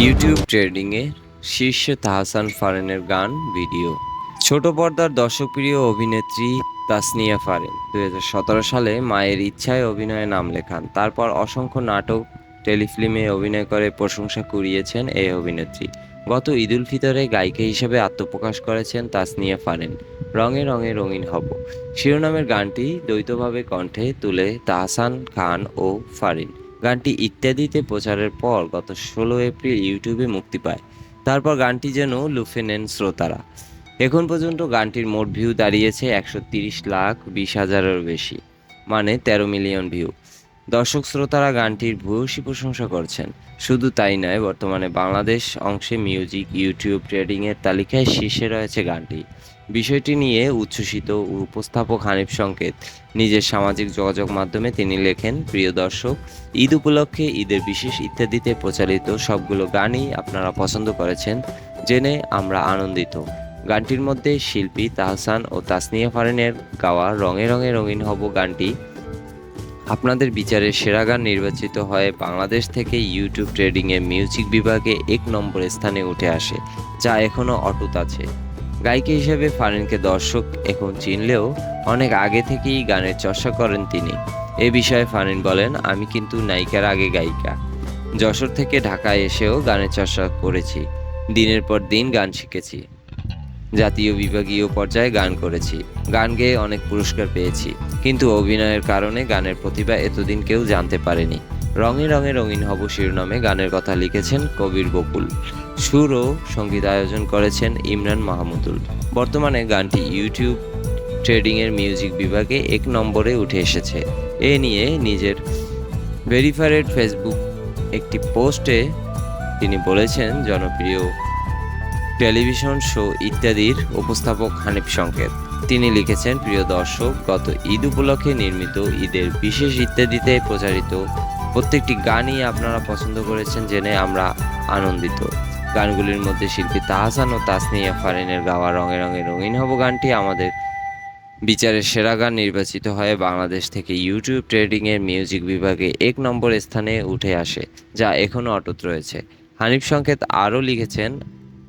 YouTube ট্রেডিংয়ে শীর্ষে তাহসান ফারেনের গান, video. ছোট পর্দার দর্শকপ্রিয় অভিনেত্রী তাসনিয়া ফারেন দু হাজার সতেরো সালে মায়ের ইচ্ছায় অভিনয়ে নাম লেখান। তারপর অসংখ্য নাটক, টেলিফিল্মে অভিনয় করে প্রশংসা কুড়িয়েছেন এই অভিনেত্রী। গত ঈদুল ফিতরে গায়িকা হিসেবে আত্মপ্রকাশ করেছেন তাসনিয়া ফারেন। রঙে রঙে রঙিন হব। শিরোনামের গানটি দ্বৈতভাবে কণ্ঠে তুলে তাহসান খান ও ফারিন। গানটি ইত্যাদিতে প্রচারের পর গত ষোলো এপ্রিল ইউটিউবে মুক্তি পায়। তারপর গানটি যেন লুফে নেন শ্রোতারা। এখন পর্যন্ত গানটির মোট ভিউ দাঁড়িয়েছে একশো তিরিশ লাখ বিশ হাজারের বেশি মানে তেরো মিলিয়ন ভিউ। দর্শক শ্রোতারা গানটির ভূয়সী প্রশংসা করছেন। শুধু তাই নয়, বর্তমানে বাংলাদেশ অংশে মিউজিক, ইউটিউব, ট্রেডিংয়ের তালিকায় শীর্ষে রয়েছে গানটি। বিষয়টি নিয়ে উচ্ছ্বসিত উপস্থাপক হানিফ সংকেত। নিজের সামাজিক যোগাযোগ মাধ্যমে তিনি লেখেন, প্রিয় দর্শক, ঈদ উপলক্ষে ঈদের বিশেষ ইত্যাদিতে প্রচারিত সবগুলো গানই আপনারা পছন্দ করেছেন, জেনে আমরা আনন্দিত। গানটির মধ্যে শিল্পী তাহসান ও তাসনিয়া ফারেনের গাওয়া রঙে রঙে রঙিন হব গানটি আপনাদের বিচারে সেরা গান নির্বাচিত হয়ে বাংলাদেশ থেকে ইউটিউব ট্রেডিংয়ে মিউজিক বিভাগে এক নম্বর স্থানে উঠে আসে, যা এখনও অটুট আছে। গায়িকা হিসেবে ফারিনকে দর্শক এখন চিনলেও অনেক আগে থেকেই গানের চর্চা করেন তিনি। এ বিষয়ে ফারিন বলেন, আমি কিন্তু নায়িকার আগে গায়িকা। যশোর থেকে ঢাকায় এসেও গানের চর্চা করেছি। দিনের পর দিন গান শিখেছি। জাতীয় বিভাগীয় পর্যায়ে গান করেছি। গান গেয়ে অনেক পুরস্কার পেয়েছি। কিন্তু অভিনয়ের কারণে গানের প্রতিভা এতদিন কেউ জানতে পারেনি। রঙে রঙে রঙিন হব শিরোনামে গানের কথা লিখেছেন কবির বকুল। সুর ও সংগীত আয়োজন করেছেন ইমরান মাহমুদুল। বর্তমানে গানটি ইউটিউব ট্রেডিংয়ের মিউজিক বিভাগে এক নম্বরে উঠে এসেছে। এ নিয়ে নিজের ভেরিফাইড ফেসবুক একটি পোস্টে তিনি বলেছেন, জনপ্রিয় টেলিভিশন শো ইত্যাদির উপস্থাপক হানিফ সংকেত। তিনি লিখেছেন, প্রিয় দর্শক, গত ঈদ উপলক্ষে নির্মিত ঈদের বিশেষ ইত্যাদিতে প্রচারিত প্রত্যেকটি গানই আপনারা পছন্দ করেছেন জেনে আমরা আনন্দিত। গানগুলির মধ্যে শিল্পী তাহসান ও তাসনিয়া ফারিনের গাওয়া রঙে রঙে রঙিন হব গানটি আমাদের বিচারের সেরা গান নির্বাচিত হয়ে বাংলাদেশ থেকে ইউটিউব ট্রেডিংয়ের মিউজিক বিভাগে এক নম্বর স্থানে উঠে আসে, যা এখনও অটুট রয়েছে। হানিফ সংকেত আরও লিখেছেন,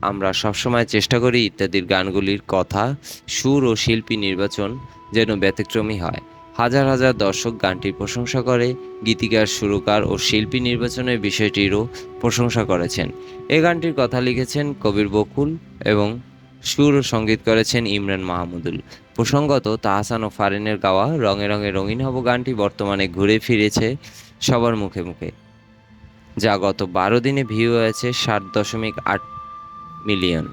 আমরা সবসময় চেষ্টা করি ইত্যাদির গানগুলির কথা, সুর ও শিল্পী নির্বাচন যেন ব্যতিক্রমী হয়। হাজার হাজার দর্শক গানটির প্রশংসা করে গীতিকার সুরকার ও শিল্পী নির্বাচনের বিষয়টিরও প্রশংসা করেছেন। এ গানটির কথা লিখেছেন কবির বকুল এবং সুর ও সংগীত করেছেন ইমরান মাহমুদুল। প্রসঙ্গত তাহসান ও ফারিনের গাওয়া রঙে রঙে রঙিন হব গানটি বর্তমানে ঘুরে ফিরেছে সবার মুখে মুখে। যা গত বারো দিনে ভিউ হয়েছে ষাট দশমিক আট মিলিয়ন।